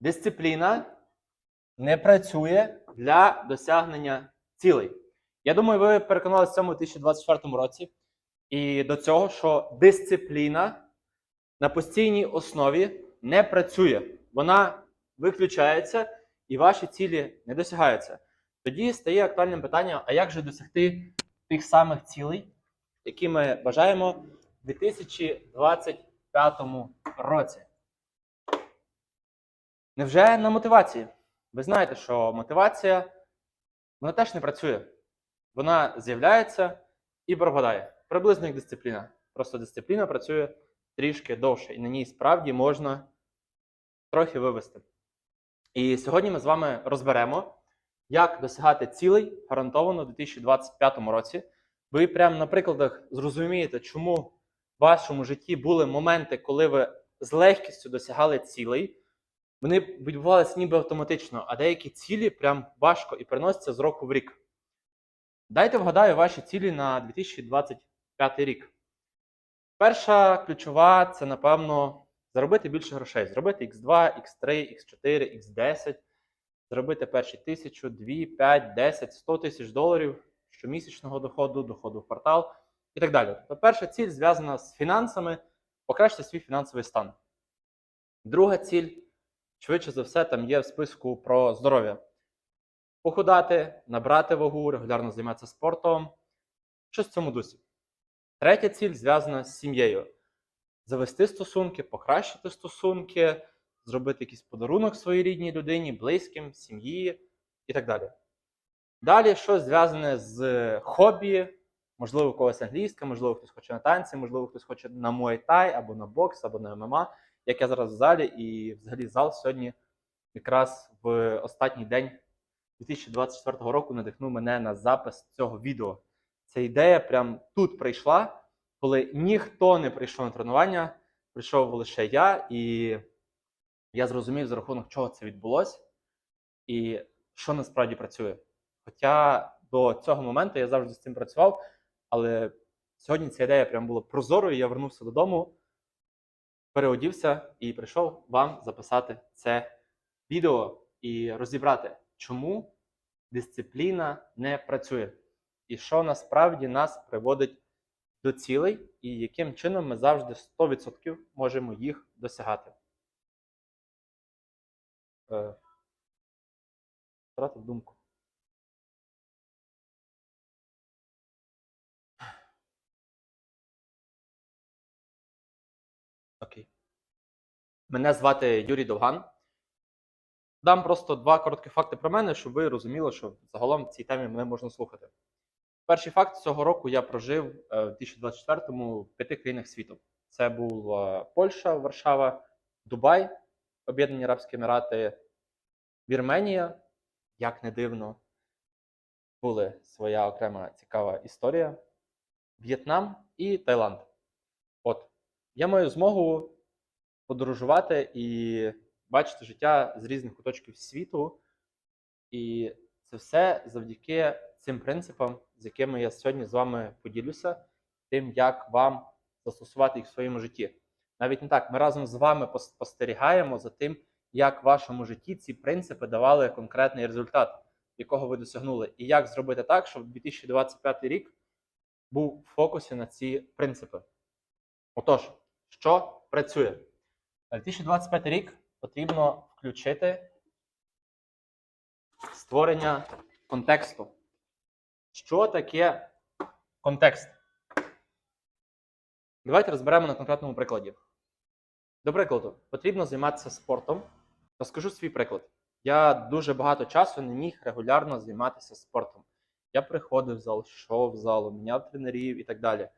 дисципліна не працює для досягнення цілей. Я думаю, ви переконалися в цьому у 2024 році. І до цього, що дисципліна на постійній основі не працює. Вона виключається і ваші цілі не досягаються. Тоді стає актуальним питання: а як же досягти тих самих цілей, які ми бажаємо в 2025 році? Невже на мотивації? Ви знаєте, що мотивація вона теж не працює. Вона з'являється і пропадає. Приблизно як дисципліна. Просто дисципліна працює трішки довше, і на ній справді можна трохи вивести. І сьогодні ми з вами розберемо, як досягати цілей гарантовано у 2025 році. Ви прямо на прикладах зрозумієте, чому в вашому житті були моменти, коли ви з легкістю досягали цілей. Вони відбувалися ніби автоматично, а деякі цілі прям важко і переносяться з року в рік. Дайте вгадаю ваші цілі на 2025 рік. Перша ключова це, напевно, заробити більше грошей. Зробити X2, X3, X4, X10, заробити перші тисячу, 2, 5, 10, 100 тисяч доларів щомісячного доходу, доходу в квартал і так далі. Тобто перша ціль зв'язана з фінансами, покращити свій фінансовий стан. Друга ціль, швидше за все, там є в списку про здоров'я. Похудати, набрати вагу, регулярно займатися спортом. Щось в цьому дусі. Третя ціль зв'язана з сім'єю. Завести стосунки, покращити стосунки, зробити якийсь подарунок своїй рідній людині, близьким, сім'ї і так далі. Далі щось зв'язане з хобі, можливо, у когось англійська, можливо, хтось хоче на танці, можливо, хтось хоче на муайтай, або на бокс, або на ММА, як я зараз в залі, і взагалі зал сьогодні якраз в останній день 2024 року надихнув мене на запис цього відео. Ця ідея прям тут прийшла, коли ніхто не прийшов на тренування, прийшов лише я, і я зрозумів, за рахунок чого це відбулося, і що насправді працює. Хоча до цього моменту я завжди з цим працював, але сьогодні ця ідея прям була прозорою. Я вернувся додому, переодівся і прийшов вам записати це відео і розібрати, чому дисципліна не працює, і що насправді нас приводить до цілей, і яким чином ми завжди 100% можемо їх досягати. Е, Втратив думку. Мене звати Юрій Довган. Дам просто два короткі факти про мене, щоб ви розуміли, що загалом в цій темі мене можна слухати. Перший факт цього року я прожив е, в 2024-му в п'яти країнах світу. Це був Польща, Варшава, Дубай, Об'єднані Арабські Емірати, Вірменія, як не дивно, була своя окрема цікава історія, В'єтнам і Таїланд. От, я маю змогу подорожувати і бачити життя з різних куточків світу. І це все завдяки цим принципам, з якими я сьогодні з вами поділюся, тим, як вам застосувати їх в своєму житті. Навіть не так, ми разом з вами спостерігаємо за тим, як в вашому житті ці принципи давали конкретний результат, якого ви досягнули, і як зробити так, щоб 2025 рік був в фокусі на ці принципи. Отож, що працює? На 2025 рік потрібно включити створення контексту. Що таке контекст? Давайте розберемо на конкретному прикладі. До прикладу, потрібно займатися спортом. Розкажу свій приклад. Я дуже багато часу не міг регулярно займатися спортом. Я приходив в зал, йшов в залу, міняв тренерів і так далі.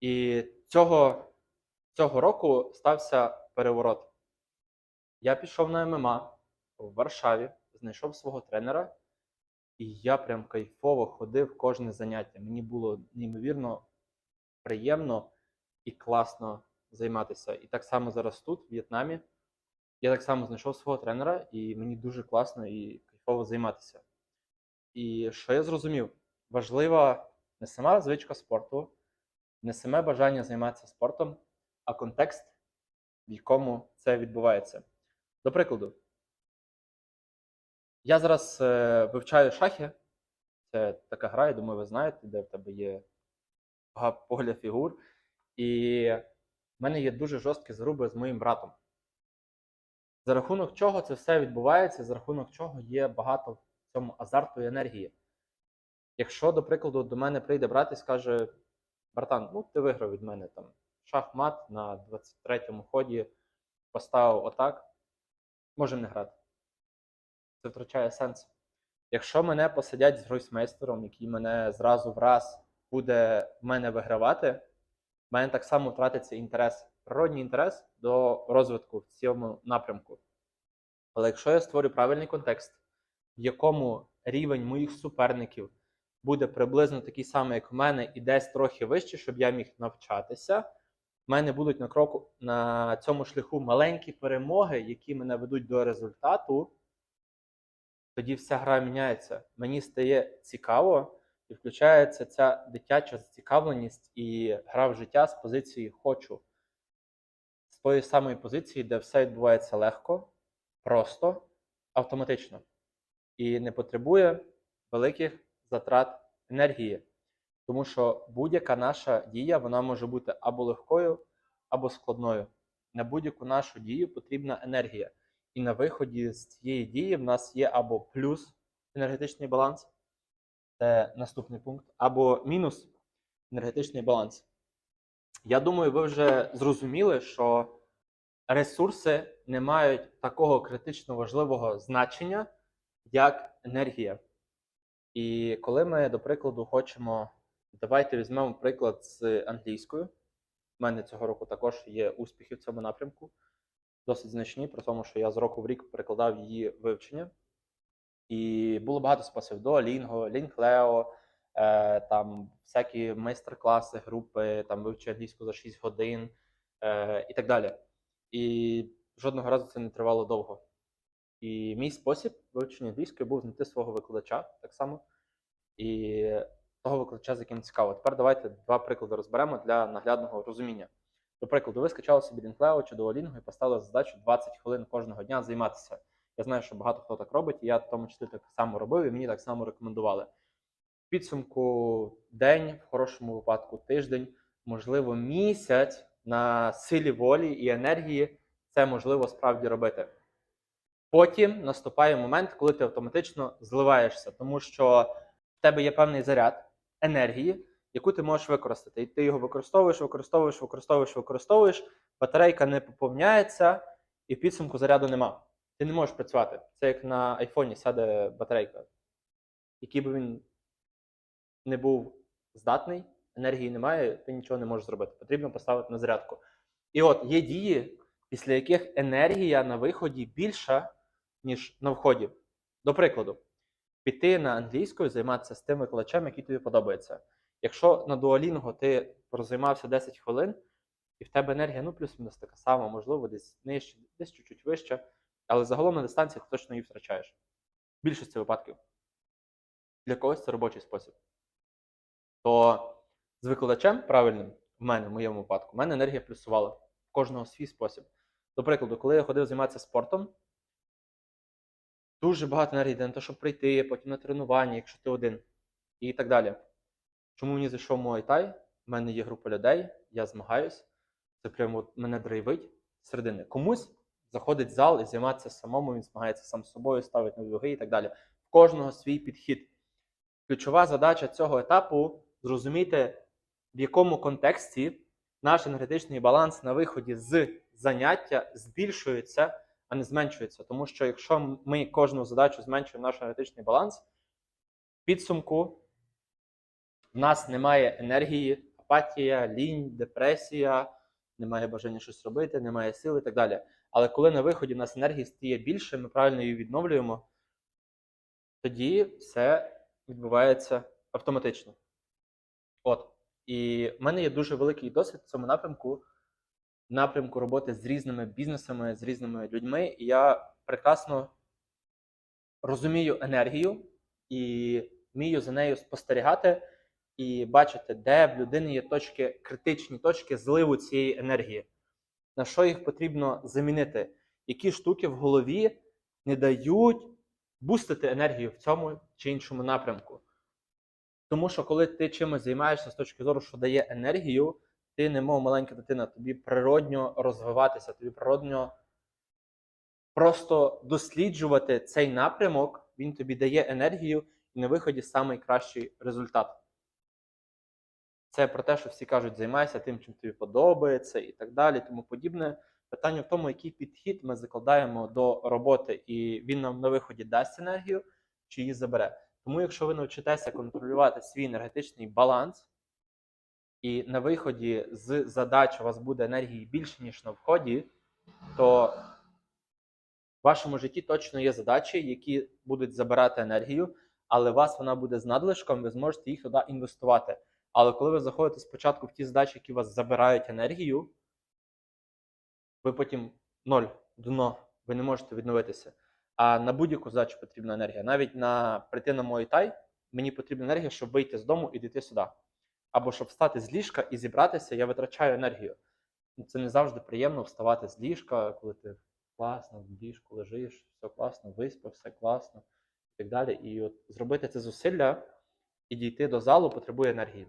І цього, цього року стався переворот. Я пішов на ММА в Варшаві, знайшов свого тренера, і я прям кайфово ходив кожне заняття. Мені було неймовірно приємно і класно займатися. І так само зараз тут, в В'єтнамі, я так само знайшов свого тренера, і мені дуже класно і кайфово займатися. І що я зрозумів? Важлива не сама звичка спорту, не саме бажання займатися спортом, а контекст, в якому це відбувається. До прикладу, Я зараз е, вивчаю шахи. Це така гра, я думаю, ви знаєте, де в тебе є поля фігур. І в мене є дуже жорсткі заруби з моїм братом. За рахунок чого це все відбувається, за рахунок чого є багато в цьому азарту і енергії. Якщо, до прикладу, до мене прийде брат і скаже: Братан, ну ти виграв від мене там шахмат на 23-му ході, поставив отак, можемо не грати. Це втрачає сенс. Якщо мене посадять з гройсмейстером, який мене зразу в раз буде в мене вигравати, в мене так само втратиться інтерес, природній інтерес до розвитку в цьому напрямку. Але якщо я створю правильний контекст, в якому рівень моїх суперників буде приблизно такий самий, як в мене, і десь трохи вище, щоб я міг навчатися, в мене будуть на кроку на цьому шляху маленькі перемоги, які мене ведуть до результату, тоді вся гра міняється. Мені стає цікаво, і включається ця дитяча зацікавленість і гра в життя з позиції хочу. З тої самої позиції, де все відбувається легко, просто, автоматично. І не потребує великих затрат енергії. Тому що будь-яка наша дія вона може бути або легкою, або складною. На будь-яку нашу дію потрібна енергія. І на виході з цієї дії в нас є або плюс енергетичний баланс, це наступний пункт, або мінус енергетичний баланс. Я думаю, ви вже зрозуміли, що ресурси не мають такого критично важливого значення, як енергія. І коли ми, до прикладу, хочемо, давайте візьмемо приклад з англійською. У мене цього року також є успіхи в цьому напрямку, досить значні, при тому, що я з року в рік перекладав її вивчення. І було багато способів Duolingo, Linkleo, е, там всякі майстер-класи, групи, там вивчи англійську за 6 годин е, і так далі. І жодного разу це не тривало довго. І мій спосіб вивчення англійської був знайти свого викладача так само. І того викладача, з яким цікаво. Тепер давайте два приклади розберемо для наглядного розуміння. До прикладу, ви скачали собі Linkleo чи Duolingo і поставили задачу 20 хвилин кожного дня займатися. Я знаю, що багато хто так робить, і я в тому числі так само робив, і мені так само рекомендували. В підсумку день, в хорошому випадку тиждень, можливо, місяць на силі волі і енергії це можливо справді робити. Потім наступає момент, коли ти автоматично зливаєшся, тому що в тебе є певний заряд енергії, яку ти можеш використати. І ти його використовуєш, використовуєш, використовуєш, використовуєш, батарейка не поповняється, і в підсумку заряду нема. Ти не можеш працювати. Це як на айфоні сяде батарейка. Який би він не був здатний, енергії немає, ти нічого не можеш зробити. Потрібно поставити на зарядку. І от є дії, після яких енергія на виході більша, ніж на вході. До прикладу, піти на англійську і займатися з тим викладачем, який тобі подобається. Якщо на Duolingo ти прозаймався 10 хвилин, і в тебе енергія, ну, плюс-мінус така сама, можливо, десь нижче, десь чуть-чуть вище, але загалом на дистанції ти точно її втрачаєш. В більшості випадків. Для когось це робочий спосіб. То з викладачем правильним, в мене, в моєму випадку, в мене енергія плюсувала. В кожного свій спосіб. До прикладу, коли я ходив займатися спортом, дуже багато енергії на те, щоб прийти, потім на тренування, якщо ти один, і так далі. Чому мені зайшов Muay У мене є група людей, я змагаюсь. Це прямо от мене драйвить середини. Комусь заходить в зал і займатися самому, він змагається сам з собою, ставить нові ваги і так далі. В кожного свій підхід. Ключова задача цього етапу зрозуміти, в якому контексті наш енергетичний баланс на виході з заняття збільшується, а не зменшується. Тому що якщо ми кожну задачу зменшуємо наш енергетичний баланс, в підсумку в нас немає енергії, апатія, лінь, депресія, немає бажання щось робити, немає сил і так далі. Але коли на виході в нас енергії стає більше, ми правильно її відновлюємо, тоді все відбувається автоматично. От. І в мене є дуже великий досвід в цьому напрямку, напрямку роботи з різними бізнесами, з різними людьми. І я прекрасно розумію енергію і вмію за нею спостерігати і бачити, де в людини є точки, критичні точки зливу цієї енергії, на що їх потрібно замінити, які штуки в голові не дають бустити енергію в цьому чи іншому напрямку. Тому що коли ти чимось займаєшся з точки зору, що дає енергію, ти немов маленька дитина, тобі природньо розвиватися, тобі природньо просто досліджувати цей напрямок, він тобі дає енергію і на виході найкращий результат. Це про те, що всі кажуть, займайся тим, чим тобі подобається, і так далі, тому подібне. Питання в тому, який підхід ми закладаємо до роботи, і він нам на виході дасть енергію чи її забере. Тому, якщо ви навчитеся контролювати свій енергетичний баланс, і на виході з задач у вас буде енергії більше, ніж на вході, то в вашому житті точно є задачі, які будуть забирати енергію, але у вас вона буде з надлишком, ви зможете їх туди інвестувати. Але коли ви заходите спочатку в ті задачі, які у вас забирають енергію, ви потім ноль, дно, ви не можете відновитися. А на будь-яку задачу потрібна енергія. Навіть на прийти на мой тай, мені потрібна енергія, щоб вийти з дому і дійти сюди. Або щоб встати з ліжка і зібратися, я витрачаю енергію. Це не завжди приємно вставати з ліжка, коли ти класно в ліжку лежиш, все класно, виспав, все класно і так далі. І от зробити це зусилля і дійти до залу потребує енергії.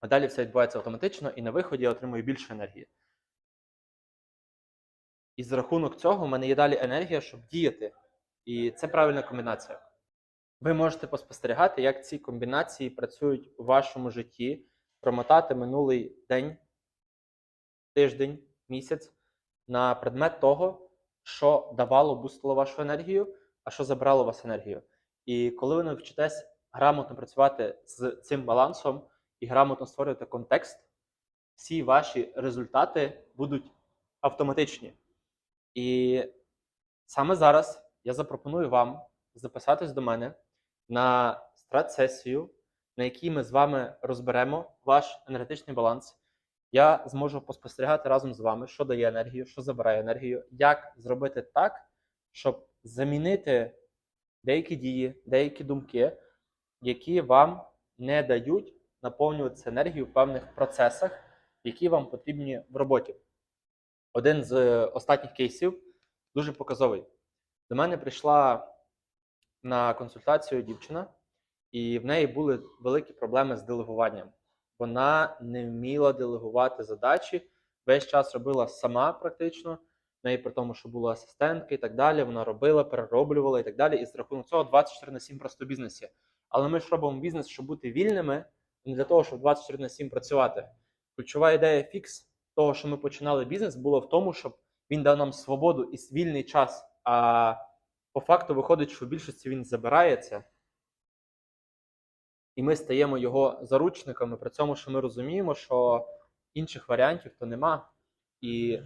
А далі все відбувається автоматично, і на виході я отримую більше енергії. І за рахунок цього в мене є далі енергія, щоб діяти. І це правильна комбінація. Ви можете поспостерігати, як ці комбінації працюють у вашому житті, промотати минулий день, тиждень, місяць на предмет того, що давало, бустило вашу енергію, а що забрало у вас енергію. І коли ви навчитесь грамотно працювати з цим балансом і грамотно створювати контекст, всі ваші результати будуть автоматичні. І саме зараз я запропоную вам записатись до мене на страт-сесію, на якій ми з вами розберемо ваш енергетичний баланс. Я зможу поспостерігати разом з вами, що дає енергію, що забирає енергію, як зробити так, щоб замінити деякі дії, деякі думки, які вам не дають наповнюватися енергією в певних процесах, які вам потрібні в роботі. Один з е, останніх кейсів дуже показовий. До мене прийшла на консультацію дівчина, і в неї були великі проблеми з делегуванням. Вона не вміла делегувати задачі, весь час робила сама практично. В неї при тому, що була асистентка і так далі, вона робила, перероблювала і так далі. І з рахунок цього 24 на 7 просто в бізнесі. Але ми ж робимо бізнес, щоб бути вільними, не для того, щоб 24 на 7 працювати. Ключова ідея фікс того, що ми починали бізнес, було в тому, щоб він дав нам свободу і вільний час. А по факту виходить, що в більшості він забирається, і ми стаємо його заручниками при цьому, що ми розуміємо, що інших варіантів то нема. І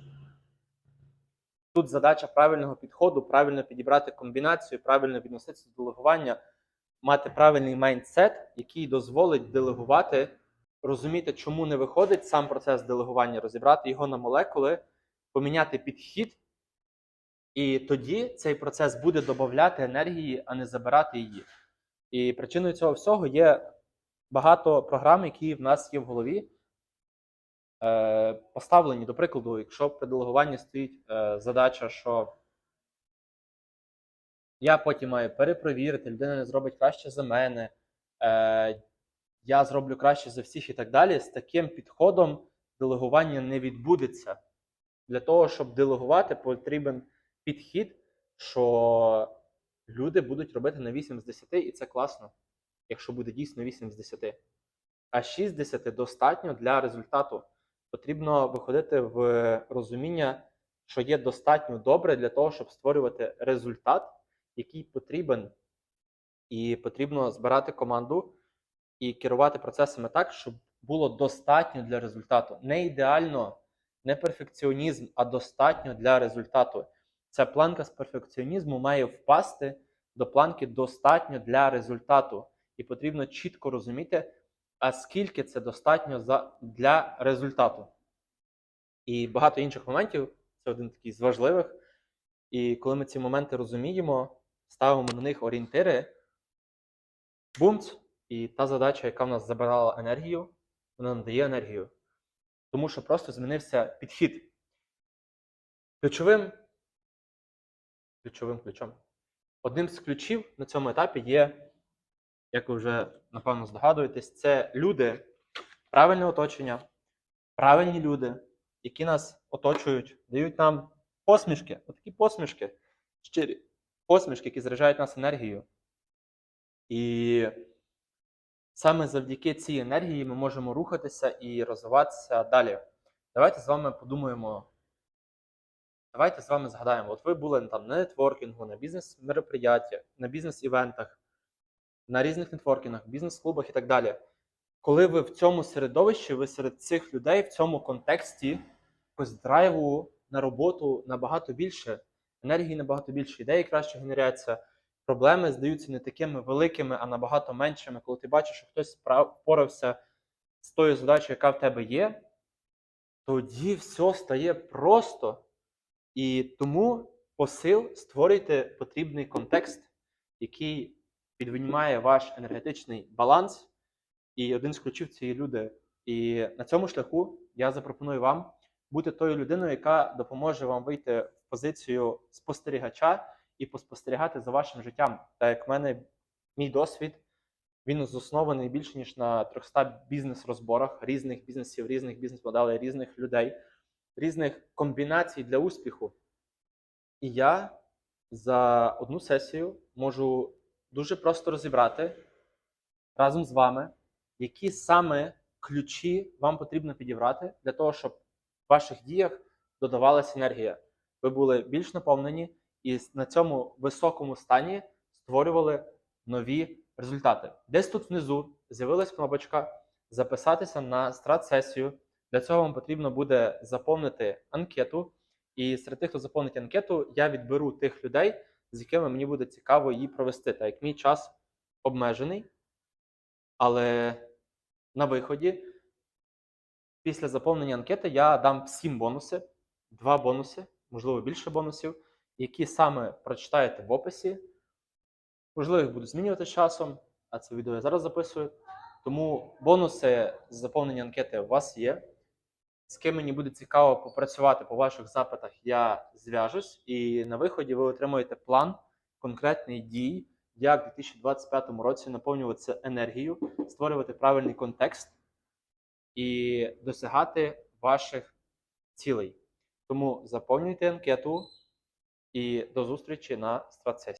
тут задача правильного підходу, правильно підібрати комбінацію, правильно відноситися до делегування, мати правильний майндсет, який дозволить делегувати, розуміти, чому не виходить сам процес делегування, розібрати його на молекули, поміняти підхід. І тоді цей процес буде додати енергії, а не забирати її. І причиною цього всього є багато програм, які в нас є в голові. Е, Поставлені, до прикладу, якщо при делегуванні стоїть е, задача, що я потім маю перепровірити, людина не зробить краще за мене, е, я зроблю краще за всіх і так далі. З таким підходом делегування не відбудеться. Для того, щоб делегувати, потрібен підхід, що люди будуть робити на 8 з 10, і це класно, якщо буде дійсно 8 з 10. А 6 з 10 достатньо для результату. Потрібно виходити в розуміння, що є достатньо добре для того, щоб створювати результат, який потрібен. І потрібно збирати команду і керувати процесами так, щоб було достатньо для результату. Не ідеально, не перфекціонізм, а достатньо для результату. Ця планка з перфекціонізму має впасти до планки достатньо для результату. І потрібно чітко розуміти, а скільки це достатньо для результату. І багато інших моментів це один такий з важливих. І коли ми ці моменти розуміємо, ставимо на них орієнтири, бумц, і та задача, яка в нас забирала енергію, вона нам дає енергію. Тому що просто змінився підхід. Ключовим ключовим ключом одним з ключів на цьому етапі є, як ви вже напевно здогадуєтесь, це люди, правильне оточення, правильні люди, які нас оточують, дають нам посмішки, отакі посмішки, щирі посмішки, які заряджають нас енергією. І саме завдяки цій енергії ми можемо рухатися і розвиватися далі. Давайте з вами подумаємо. Давайте з вами згадаємо, от ви були там на нетворкінгу, на бізнес-мероприяттях, на бізнес-івентах, на різних нетворкінгах, бізнес-клубах і так далі. Коли ви в цьому середовищі, ви серед цих людей в цьому контексті якось драйву на роботу набагато більше, енергії набагато більше, ідеї краще генеряться, проблеми здаються не такими великими, а набагато меншими. Коли ти бачиш, що хтось впорався з тою задачею, яка в тебе є, тоді все стає просто. І тому посил створюйте потрібний контекст, який підвинімає ваш енергетичний баланс. І один з ключів це є люди. І на цьому шляху я запропоную вам бути тою людиною, яка допоможе вам вийти в позицію спостерігача і поспостерігати за вашим життям. Так як в мене мій досвід, він заснований більше ніж на 300 бізнес-розборах різних бізнесів, різних бізнес-моделей, різних людей, різних комбінацій для успіху. І я за одну сесію можу дуже просто розібрати разом з вами, які саме ключі вам потрібно підібрати для того, щоб в ваших діях додавалася енергія. Ви були більш наповнені і на цьому високому стані створювали нові результати. Десь тут внизу з'явилась кнопочка записатися на страт-сесію. Для цього вам потрібно буде заповнити анкету. І серед тих, хто заповнить анкету, я відберу тих людей, з якими мені буде цікаво її провести. Так як мій час обмежений, але на виході, після заповнення анкети, я дам всім бонуси, два бонуси, можливо, більше бонусів, які саме прочитаєте в описі. Можливо, їх буду змінювати з часом, а це відео я зараз записую. Тому бонуси з заповнення анкети у вас є. З ким мені буде цікаво попрацювати по ваших запитах, я зв'яжусь, і на виході ви отримуєте план конкретний дій, як в 2025 році наповнюватися енергією, створювати правильний контекст і досягати ваших цілей. Тому заповнюйте анкету і до зустрічі на стратсесії.